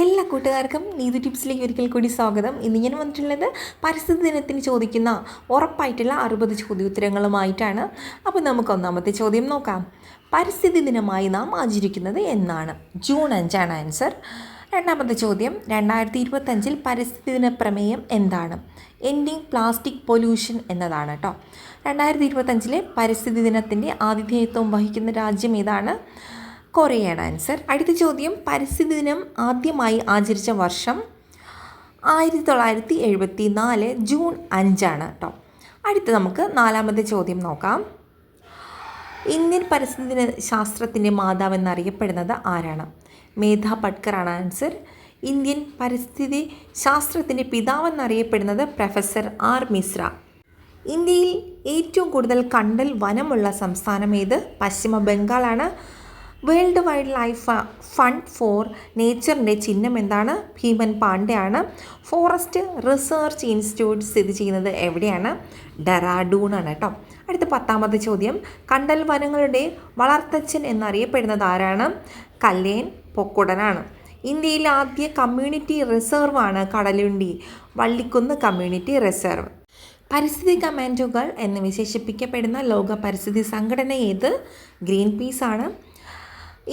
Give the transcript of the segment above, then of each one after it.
എല്ലാ കൂട്ടുകാർക്കും നീതി ടിപ്സിലേക്ക് ഒരിക്കൽ കൂടി സ്വാഗതം. ഇന്ന് ഞാൻ വന്നിട്ടുള്ളത് പരിസ്ഥിതി ദിനത്തിന് ചോദിക്കുന്ന ഉറപ്പായിട്ടുള്ള അറുപത് ചോദ്യോത്തരങ്ങളുമായിട്ടാണ്. അപ്പോൾ നമുക്ക് ഒന്നാമത്തെ ചോദ്യം നോക്കാം. പരിസ്ഥിതി ദിനമായി നാം ആചരിക്കുന്നത് എന്നാണ്. ജൂൺ അഞ്ചാണ് ആൻസർ. രണ്ടാമത്തെ ചോദ്യം രണ്ടായിരത്തി ഇരുപത്തഞ്ചിൽ പരിസ്ഥിതി ദിന പ്രമേയം എന്താണ്? എൻഡിങ് പ്ലാസ്റ്റിക് പൊല്യൂഷൻ എന്നതാണ് കേട്ടോ. രണ്ടായിരത്തി ഇരുപത്തഞ്ചിലെ പരിസ്ഥിതി ദിനത്തിന്റെ ആതിഥേയത്വം വഹിക്കുന്ന രാജ്യം ഏതാണ്? കൊറിയയാണ് ആൻസർ അടുത്ത ചോദ്യം പരിസ്ഥിതി ദിനം ആദ്യമായി ആചരിച്ച വർഷം ആയിരത്തി തൊള്ളായിരത്തി എഴുപത്തി നാല് ജൂൺ അഞ്ചാണ് കേട്ടോ അടുത്ത നമുക്ക് നാലാമത്തെ ചോദ്യം നോക്കാം. ഇന്ത്യൻ പരിസ്ഥിതി ശാസ്ത്രത്തിന്റെ മാതാവ് എന്നറിയപ്പെടുന്നത് ആരാണ്? മേധ പട്കറാണ് ആൻസർ ഇന്ത്യൻ പരിസ്ഥിതി ശാസ്ത്രത്തിന്റെ പിതാവെന്നറിയപ്പെടുന്നത് പ്രൊഫസർ ആർ മിശ്ര. ഇന്ത്യയിൽ ഏറ്റവും കൂടുതൽ കണ്ടൽ വനമുള്ള സംസ്ഥാനം ഏത്? പശ്ചിമ ബംഗാളാണ് World Wild Life Fund for നേച്ചറിന്റെ ചിഹ്നം എന്താണ്? ഭീമൻ പാണ്ഡെയാണ് ഫോറസ്റ്റ് റിസർച്ച് ഇൻസ്റ്റിറ്റ്യൂട്ട് സ്ഥിതി ചെയ്യുന്നത് എവിടെയാണ്? ഡെറാഡൂണാണ് കേട്ടോ. അടുത്ത പത്താമത്തെ ചോദ്യം. കണ്ടൽ വനങ്ങളുടെ വളർത്തച്ഛൻ എന്നറിയപ്പെടുന്നത് ആരാണ്? കല്ലേൻ പൊക്കുടനാണ്. ഇന്ത്യയിൽ ആദ്യ കമ്മ്യൂണിറ്റി റിസർവാണ് കടലുണ്ടി വള്ളിക്കുന്ന് കമ്മ്യൂണിറ്റി റിസർവ് പരിസ്ഥിതി കമാൻഡുകൾ എന്ന് വിശേഷിപ്പിക്കപ്പെടുന്ന ലോക പരിസ്ഥിതി സംഘടന ഏത്? ഗ്രീൻ പീസ് ആണ്.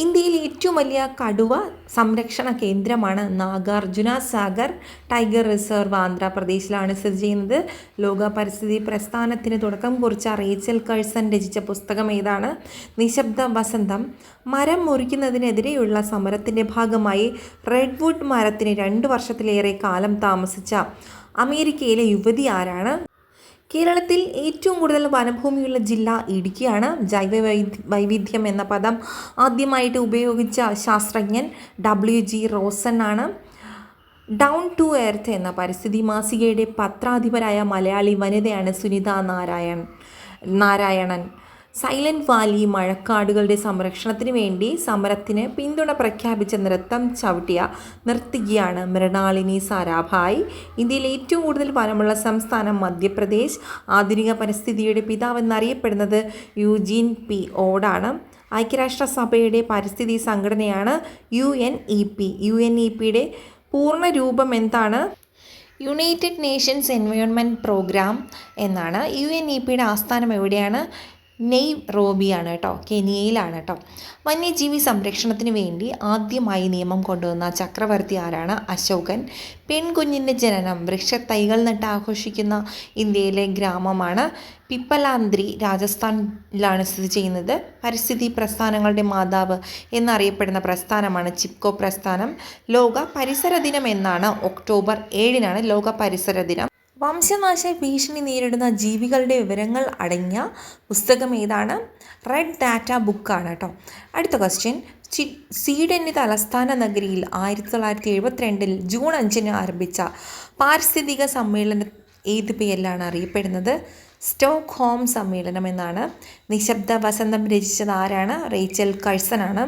ഇന്ത്യയിലെ ഏറ്റവും വലിയ കടുവ സംരക്ഷണ കേന്ദ്രമാണ് നാഗാർജുന സാഗർ. ടൈഗർ റിസർവ് ആന്ധ്രാപ്രദേശിലാണ് സ്ഥിതി ചെയ്യുന്നത്. ലോക പരിസ്ഥിതി പ്രസ്ഥാനത്തിന് തുടക്കം കുറിച്ച റേച്ചൽ കഴ്സൺ രചിച്ച പുസ്തകം ഏതാണ്? നിശബ്ദ വസന്തം. മരം മുറിക്കുന്നതിനെതിരെയുള്ള സമരത്തിന്റെ ഭാഗമായി റെഡ്വുഡ് മരത്തിന് രണ്ട് വർഷത്തിലേറെ കാലം താമസിച്ച അമേരിക്കയിലെ യുവതി ആരാണ്? കേരളത്തിൽ ഏറ്റവും കൂടുതൽ വനഭൂമിയുള്ള ജില്ല ഇടുക്കിയാണ്. ജൈവ വൈവിധ്യം എന്ന പദം ആദ്യമായിട്ട് ഉപയോഗിച്ച ശാസ്ത്രജ്ഞൻ ഡബ്ല്യു ജി റോസൺ ആണ്. ഡൗൺ ടു എർത്ത് എന്ന പരിസ്ഥിതി മാസികയുടെ പത്രാധിപരായ മലയാളി വനിതയാണ് സുനിത നാരായൺ നാരായണൻ. സൈലന്റ് വാലി മഴക്കാടുകളുടെ സംരക്ഷണത്തിന് വേണ്ടി സമരത്തിന് പിന്തുണ പ്രഖ്യാപിച്ച നൃത്തം ചവിട്ടിയ നർത്തകിയാണ് മൃണാളിനി സാരാഭായ്. ഇന്ത്യയിൽ ഏറ്റവും കൂടുതൽ വനമുള്ള സംസ്ഥാനം മധ്യപ്രദേശ്. ആധുനിക പരിസ്ഥിതിയുടെ പിതാവെന്നറിയപ്പെടുന്നത് യുജീൻ പി ഓടാണ്. ഐക്യരാഷ്ട്രസഭയുടെ പരിസ്ഥിതി സംഘടനയാണ് U N E P U N E പിയുടെ പൂർണ രൂപം എന്താണ്? യുണൈറ്റഡ് നേഷൻസ് എൻവയോൺമെന്റ് പ്രോഗ്രാം എന്നാണ്. യു എൻ ഇ പിയുടെ ആസ്ഥാനം എവിടെയാണ്? നെയ് റോബിയാണ് കേട്ടോ കെനിയയിലാണ് കേട്ടോ. വന്യജീവി സംരക്ഷണത്തിന് വേണ്ടി ആദ്യമായി നിയമം കൊണ്ടുവന്ന ചക്രവർത്തി ആരാണ്? അശോകൻ. പെൺകുഞ്ഞിന്റെ ജനനം വൃക്ഷത്തൈകൾ നട്ട് ആഘോഷിക്കുന്ന ഇന്ത്യയിലെ ഗ്രാമമാണ് പിപ്പലാന്ത്രി. രാജസ്ഥാനിലാണ് സ്ഥിതി ചെയ്യുന്നത്. പരിസ്ഥിതി പ്രസ്ഥാനങ്ങളുടെ മാതാവ് എന്നറിയപ്പെടുന്ന പ്രസ്ഥാനമാണ് ചിപ്കോ പ്രസ്ഥാനം. ലോക പരിസര ദിനം എന്നാണ് ഒക്ടോബർ ഏഴിനാണ് ലോക പരിസര ദിനം. വംശനാശ ഭീഷണി നേരിടുന്ന ജീവികളുടെ വിവരങ്ങൾ അടങ്ങിയ പുസ്തകം ഏതാണ്? റെഡ് ഡാറ്റ ബുക്കാണ് കേട്ടോ. അടുത്ത ക്വസ്റ്റ്യൻ സ്വീഡന്റെ തലസ്ഥാന നഗരിയിൽ ആയിരത്തി തൊള്ളായിരത്തി എഴുപത്തിരണ്ടിൽ ജൂൺ അഞ്ചിന് ആരംഭിച്ച പാരിസ്ഥിതിക സമ്മേളനം ഏത് പേരിലാണ് അറിയപ്പെടുന്നത്? സ്റ്റോക്ക് ഹോം സമ്മേളനം എന്നാണ്. നിശബ്ദ വസന്തം രചിച്ചത് ആരാണ്? റേച്ചൽ കഴ്സനാണ്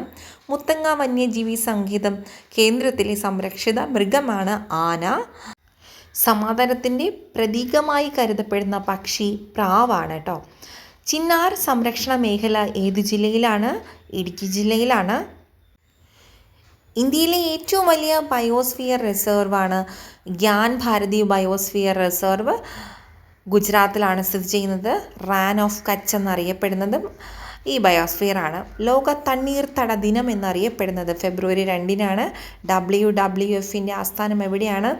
മുത്തങ്ങ വന്യജീവി സംഗീതം കേന്ദ്രത്തിലെ സംരക്ഷിത മൃഗമാണ് ആന. സമാധാനത്തിന്റെ പ്രതീകമായി കരുതപ്പെടുന്ന പക്ഷി പ്രാവാണ് കേട്ടോ. ചിന്നാർ സംരക്ഷണ മേഖല ഏത് ജില്ലയിലാണ്? ഇടുക്കി ജില്ലയിലാണ്. ഇന്ത്യയിലെ ഏറ്റവും വലിയ ബയോസ്ഫിയർ റിസർവാണ് ഗ്യാൻ ഭാരതി ബയോസ്ഫിയർ റിസർവ്. ഗുജറാത്തിലാണ് സ്ഥിതി ചെയ്യുന്നത്. റാൻ ഓഫ് കച്ച് എന്നറിയപ്പെടുന്നതും ഈ ബയോസ്ഫിയർ ആണ് ലോക തണ്ണീർത്തട ദിനം എന്നറിയപ്പെടുന്നത്. ഫെബ്രുവരി രണ്ടിനാണ്. ഡബ്ല്യു ഡബ്ല്യു എഫിന്റെ ആസ്ഥാനം എവിടെയാണ്?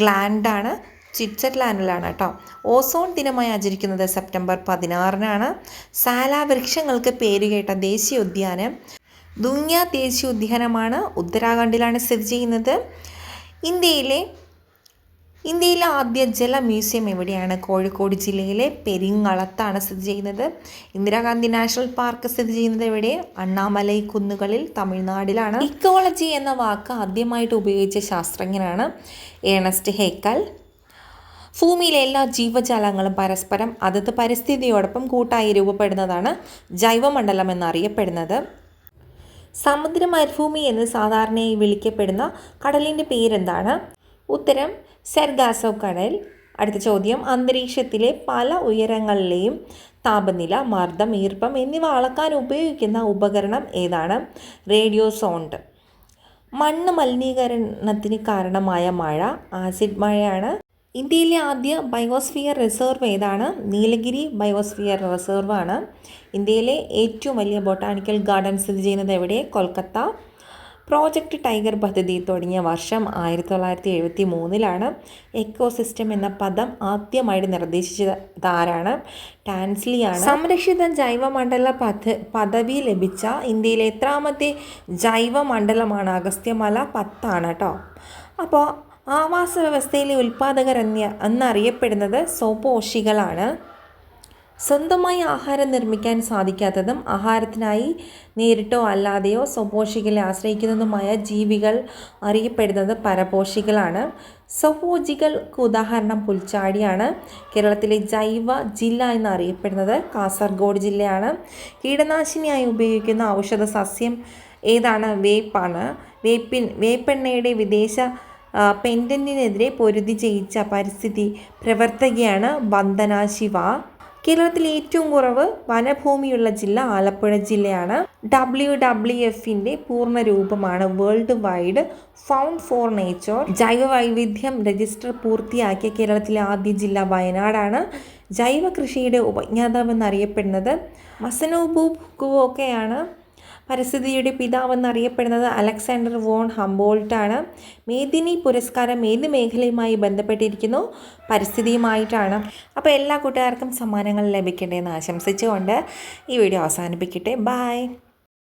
ഗ്ലാൻഡാണ്. സ്വിറ്റ്സർലാൻഡിലാണ് കേട്ടോ. ഓസോൺ ദിനമായി ആചരിക്കുന്നത് സെപ്റ്റംബർ പതിനാറിനാണ്. സാല വൃക്ഷങ്ങൾക്ക് പേരുകേട്ട ദേശീയ ഉദ്യാനം. ദുങ്ങ്യ ദേശീയ ഉദ്യാനമാണ് ഉത്തരാഖണ്ഡിലാണ് സ്ഥിതി ചെയ്യുന്നത്. ഇന്ത്യയിലെ ഇന്ത്യയിലെ ആദ്യ ജല മ്യൂസിയം എവിടെയാണ്? കോഴിക്കോട് ജില്ലയിലെ പെരിങ്ങളത്താണ് സ്ഥിതി ചെയ്യുന്നത്. ഇന്ദിരാഗാന്ധി നാഷണൽ പാർക്ക് സ്ഥിതി ചെയ്യുന്നത് എവിടെ? അണ്ണാമലൈ കുന്നുകളിൽ തമിഴ്നാടിലാണ്. ഇക്കോളജി എന്ന വാക്ക് ആദ്യമായിട്ട് ഉപയോഗിച്ച ശാസ്ത്രജ്ഞനാണ് ഏണസ്റ്റ് ഹേക്കൽ. ഭൂമിയിലെ എല്ലാ ജീവജാലങ്ങളും പരസ്പരം അതത് പരിസ്ഥിതിയോടൊപ്പം കൂട്ടായി രൂപപ്പെടുന്നതാണ് ജൈവമണ്ഡലം എന്നറിയപ്പെടുന്നത്. സമുദ്ര മരുഭൂമി എന്ന് സാധാരണയായി വിളിക്കപ്പെടുന്ന കടലിന്റെ പേരെന്താണ്? ഉത്തരം സെർഗാസോ കടൽ. അടുത്ത ചോദ്യം. അന്തരീക്ഷത്തിലെ പല ഉയരങ്ങളിലെയും താപനില മർദ്ദം ഈർപ്പം എന്നിവ അളക്കാൻ ഉപയോഗിക്കുന്ന ഉപകരണം ഏതാണ്? Radio sonde. മണ്ണ് മലിനീകരണത്തിന് കാരണമായ മഴ ആസിഡ് മഴയാണ്. ഇന്ത്യയിലെ ആദ്യ ബയോസ്ഫിയർ റിസർവ് ഏതാണ്? നീലഗിരി ബയോസ്ഫിയർ റിസർവ് ആണ് ഇന്ത്യയിലെ ഏറ്റവും വലിയ ബൊട്ടാണിക്കൽ ഗാർഡൻ സ്ഥിതി ചെയ്യുന്നത് എവിടെ? കൊൽക്കത്ത. പ്രോജക്റ്റ് ടൈഗർ പദ്ധതി തുടങ്ങിയ വർഷം ആയിരത്തി തൊള്ളായിരത്തി എഴുപത്തി മൂന്നിലാണ് എക്കോസിസ്റ്റം എന്ന പദം ആദ്യമായിട്ട് നിർദ്ദേശിച്ചത് ആരാണ് ടാൻസ്ലിയാണ് സംരക്ഷിത ജൈവമണ്ഡല പദ പദവി ലഭിച്ച ഇന്ത്യയിലെ എത്രാമത്തെ ജൈവമണ്ഡലമാണ് അഗസ്ത്യമല പത്താണ് കേട്ടോ അപ്പോൾ ആവാസ വ്യവസ്ഥയിലെ ഉൽപ്പാദകർ എന്ന എന്നറിയപ്പെടുന്നത് സോപോഷികളാണ്. സ്വന്തമായി ആഹാരം നിർമ്മിക്കാൻ സാധിക്കാത്തതും ആഹാരത്തിനായി നേരിട്ടോ അല്ലാതെയോ സ്വപോഷികളെ ആശ്രയിക്കുന്നതുമായ ജീവികൾ അറിയപ്പെടുന്നത് പരപോഷികളാണ്. സ്വപോജികൾക്ക് ഉദാഹരണം പുൽച്ചാടിയാണ്. കേരളത്തിലെ ജൈവ ജില്ല എന്നറിയപ്പെടുന്നത് കാസർഗോഡ് ജില്ലയാണ്. കീടനാശിനിയായി ഉപയോഗിക്കുന്ന ഔഷധ സസ്യം ഏതാണ്? വേപ്പാണ്. വേപ്പിൻ വേപ്പെണ്ണയുടെ വിദേശ പെൻഡന്റിനെതിരെ പൊരുതി ജയിച്ച പരിസ്ഥിതി പ്രവർത്തകയാണ് വന്ദന ശിവ. കേരളത്തിലെ ഏറ്റവും കുറവ് വനഭൂമിയുള്ള ജില്ല ആലപ്പുഴ ജില്ലയാണ്. ഡബ്ല്യു ഡബ്ല്യു എഫിന്റെ പൂർണ രൂപമാണ് World Wide Fund for Nature. ജൈവ വൈവിധ്യം രജിസ്റ്റർ പൂർത്തിയാക്കിയ കേരളത്തിലെ ആദ്യ ജില്ല വയനാടാണ്. ജൈവ കൃഷിയുടെ ഉപജ്ഞാതാവ് എന്നറിയപ്പെടുന്നത് മസനോബു കുവോക്കയാണ്. പരിസ്ഥിതിയുടെ പിതാവെന്നറിയപ്പെടുന്നത് അലക്സാണ്ടർ വോൺ ഹംബോൾട്ടാണ്. മേദിനി പുരസ്കാരം ഏത് മേഖലയുമായി ബന്ധപ്പെട്ടിരിക്കുന്നു? പരിസ്ഥിതിയുമായിട്ടാണ്. അപ്പോൾ എല്ലാ കൂട്ടുകാർക്കും സമ്മാനങ്ങൾ ലഭിക്കട്ടെ എന്ന് ആശംസിച്ചുകൊണ്ട് ഈ വീഡിയോ അവസാനിപ്പിക്കട്ടെ. ബായ്